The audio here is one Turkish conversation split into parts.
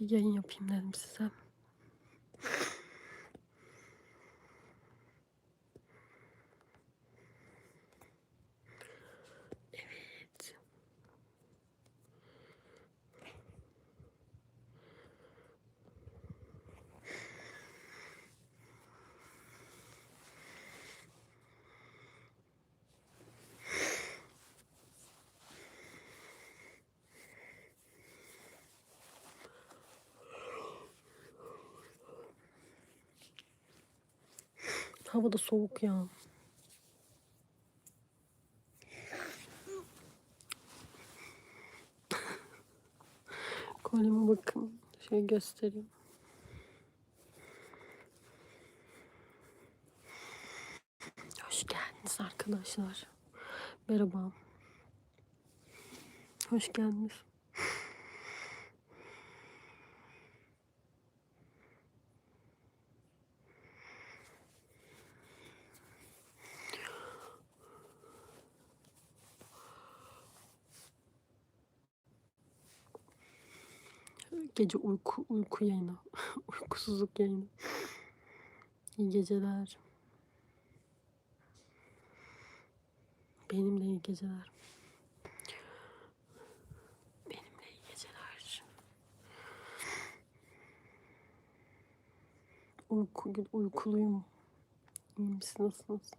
bir yayın yapayım dedim size. Hava da soğuk ya. Kolyeme bakın. Şöyle göstereyim. Hoş geldiniz arkadaşlar. Merhaba. Hoş geldiniz. Gece uyku uyku yayını. Uykusuzluk yayını. İyi geceler. Benimle iyi geceler. Benimle iyi geceler. Uyku, uykuluyum. İyi misiniz? Nasılsınız?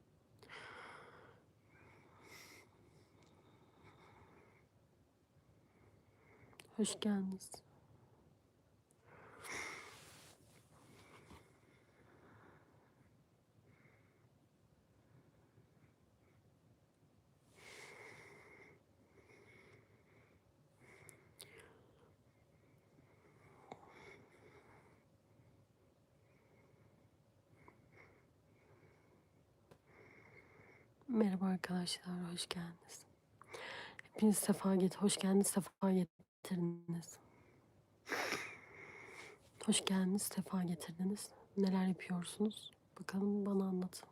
Hoş geldiniz. Merhaba arkadaşlar, hoş geldiniz. Hepiniz sefa get, hoş geldiniz, sefa getirdiniz. Hoş geldiniz, sefa getirdiniz. Neler yapıyorsunuz? Bakalım bana anlatın.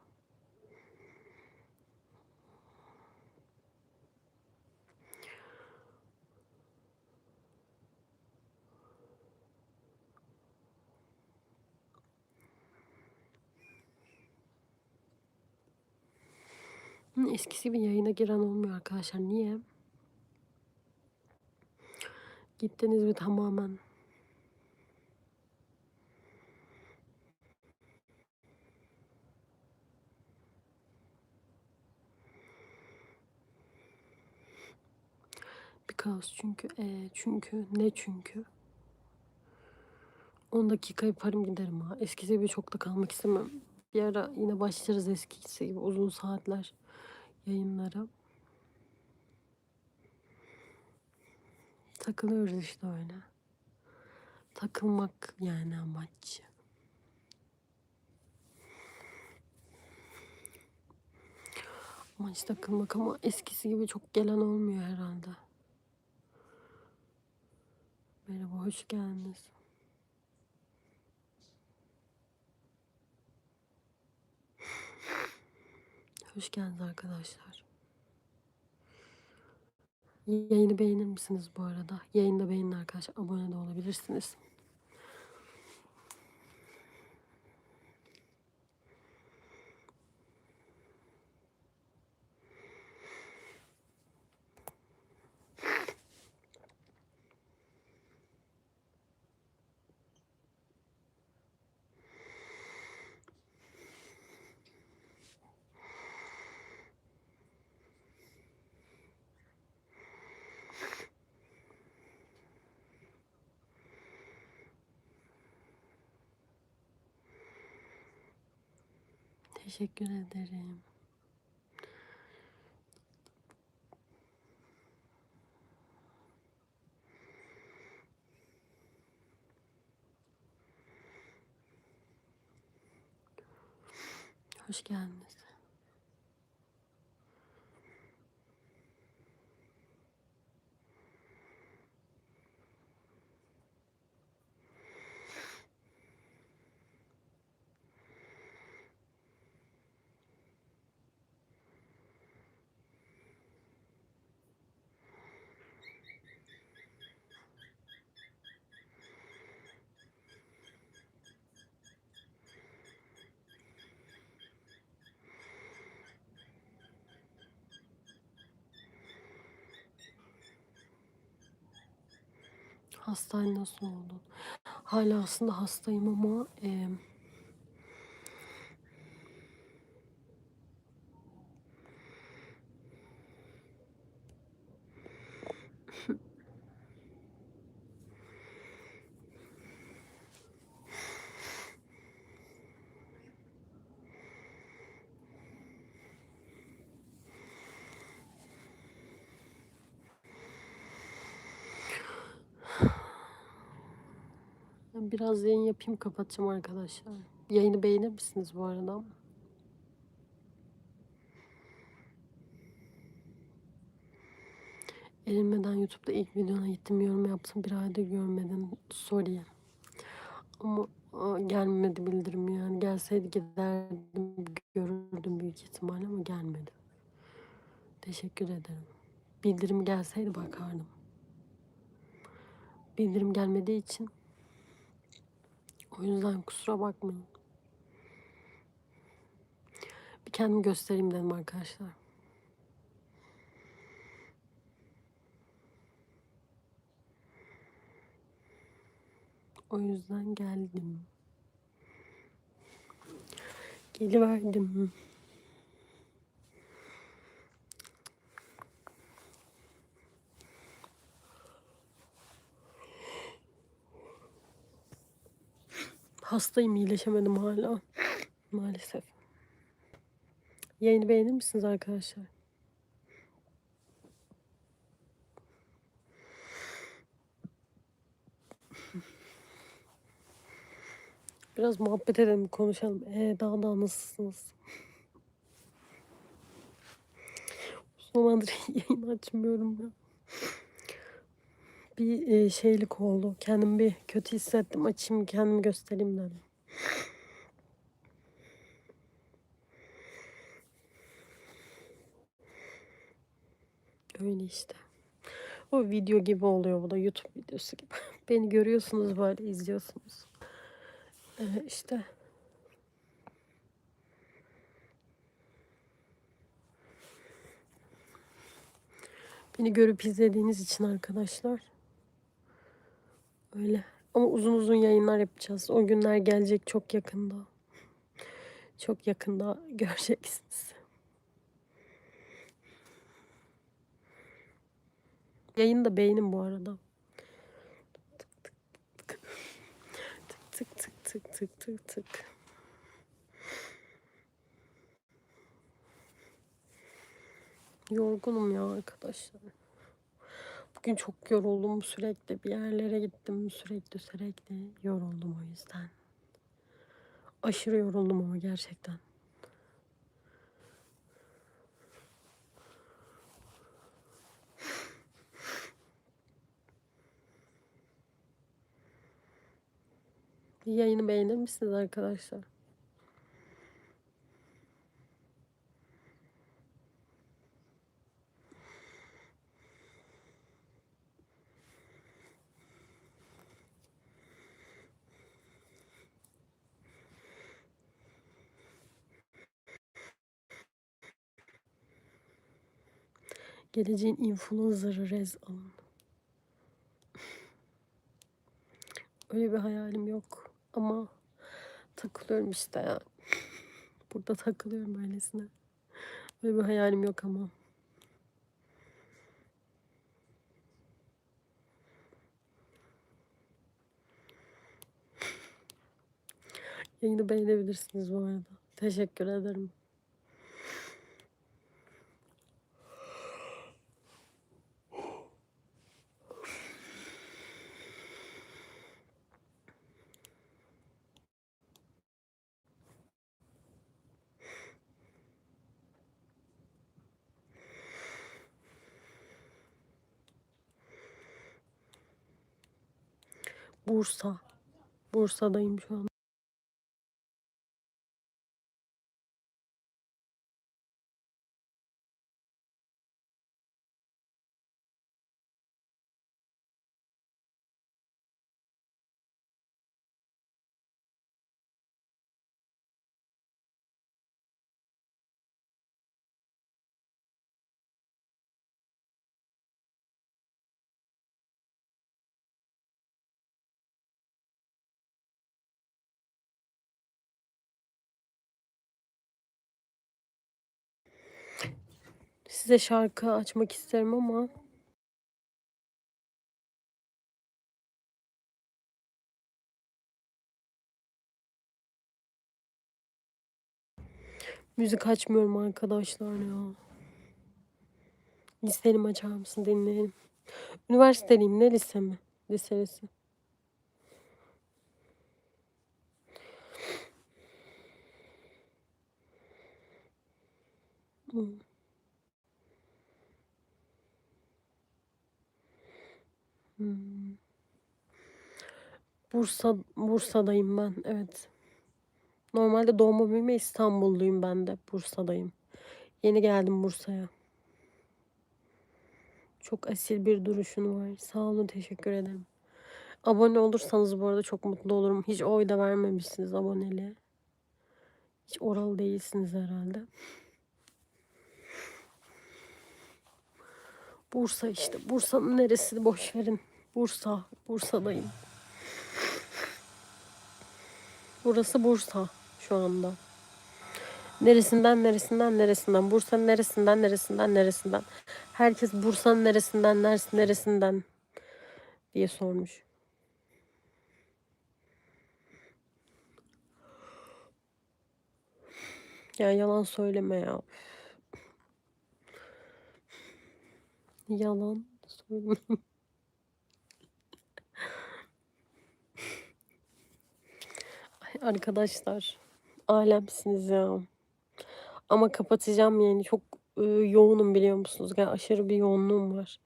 Eskisi gibi yayına giren olmuyor arkadaşlar. Niye? Gittiniz mi tamamen? Because çünkü e, çünkü ne çünkü 10 dakika yaparım giderim ha. Eskisi gibi çok da kalmak istemem. Bir ara yine başlarız eskisi gibi uzun saatler yayınlara. Takılıyoruz işte öyle. Takılmak yani amaç. Amaç takılmak ama eskisi gibi çok gelen olmuyor herhalde. Merhaba, hoş geldiniz. Hoş geldiniz arkadaşlar. Yayını beğenir misiniz bu arada? Yayını beğenin arkadaşlar. Abone de olabilirsiniz. Teşekkür ederim. Hoş geldiniz. Hastane nasıl oldun? Hala aslında hastayım ama eee biraz yayın yapayım kapatacağım arkadaşlar. Yayını beğenir misiniz bu arada? Erilmeden YouTube'da ilk videona gittim yorum yaptım. Bir aydır görmedim. Sorry. Ama gelmedi bildirim yani. Gelseydi giderdim görürdüm büyük ihtimal ama gelmedi. Teşekkür ederim. Bildirim gelseydi bakardım. Bildirim gelmediği için o yüzden kusura bakmayın. Bir kendimi göstereyim dedim arkadaşlar. O yüzden geldim. Geliverdim. Hastayım iyileşemedim hala. Maalesef. Yayını beğenir misiniz arkadaşlar? Biraz muhabbet edelim, konuşalım. Ee, daha da nasılsınız? Uzun zamandır yayın açmıyorum ya. Bir e, şeylik oldu. Kendimi bir kötü hissettim. Açayım kendimi göstereyim dedim. Öyle işte. O video gibi oluyor bu da YouTube videosu gibi. Beni görüyorsunuz böyle izliyorsunuz. Ee, işte Beni görüp izlediğiniz için arkadaşlar. Öyle. Ama uzun uzun yayınlar yapacağız. O günler gelecek çok yakında. Çok yakında göreceksiniz. Yayını da beğenin bu arada. Tık tık tık tık tık tık. Yorgunum ya arkadaşlar. Bugün çok yoruldum sürekli bir yerlere gittim sürekli sürekli yoruldum o yüzden. Aşırı yoruldum ama gerçekten. Yayını beğenir misiniz arkadaşlar? Geleceğin influencer'ı Rez alın. Öyle bir hayalim yok. Ama takılıyorum işte ya. Burada takılıyorum öylesine. Öyle bir hayalim yok ama. Yayını beğenebilirsiniz bu arada. Teşekkür ederim. Bursa. Bursa'dayım şu an. Size şarkı açmak isterim ama müzik açmıyorum arkadaşlar ya. Listelimi açar mısın dinleyelim. Üniversiteliyim ne lise mi? Liselisi. Hmm. Hmm. Bursa Bursa'dayım ben. Evet. Normalde doğma büyüme İstanbulluyum ben de. Bursa'dayım. Yeni geldim Bursa'ya. Çok asil bir duruşun var. Sağ olun, teşekkür ederim. Abone olursanız bu arada çok mutlu olurum. Hiç oy da vermemişsiniz aboneliğe. Hiç oralı değilsiniz herhalde. Bursa işte. Bursa'nın neresi boş verin. Bursa. Bursa'dayım. Burası Bursa şu anda. Neresinden neresinden neresinden. Bursa'nın neresinden neresinden neresinden. Herkes Bursa'nın neresinden neresi neresinden diye sormuş. Ya yalan söyleme ya. Yalan söyleme. Arkadaşlar alemsiniz ya. Ama kapatacağım yani çok yoğunum biliyor musunuz? Yani aşırı bir yoğunluğum var.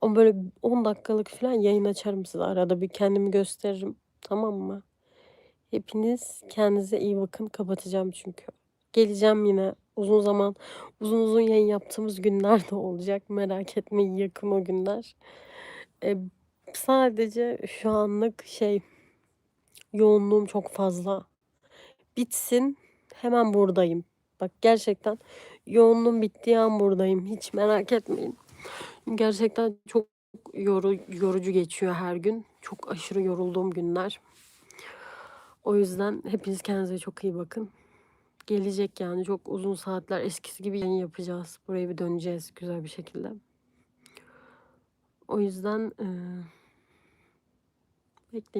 Ama böyle 10 dakikalık falan yayın açarım size arada bir kendimi gösteririm. Tamam mı? Hepiniz kendinize iyi bakın. Kapatacağım çünkü. Geleceğim yine uzun zaman uzun uzun yayın yaptığımız günler de olacak. Merak etmeyin yakın o günler. E, sadece şu anlık şey yoğunluğum çok fazla. Bitsin hemen buradayım. Bak gerçekten yoğunluğum bittiği an buradayım. Hiç merak etmeyin. Gerçekten çok yoru, yorucu geçiyor her gün. Çok aşırı yorulduğum günler. O yüzden hepiniz kendinize çok iyi bakın. Gelecek yani çok uzun saatler eskisi gibi yayın yapacağız. Buraya bir döneceğiz güzel bir şekilde. O yüzden e, bekleyin.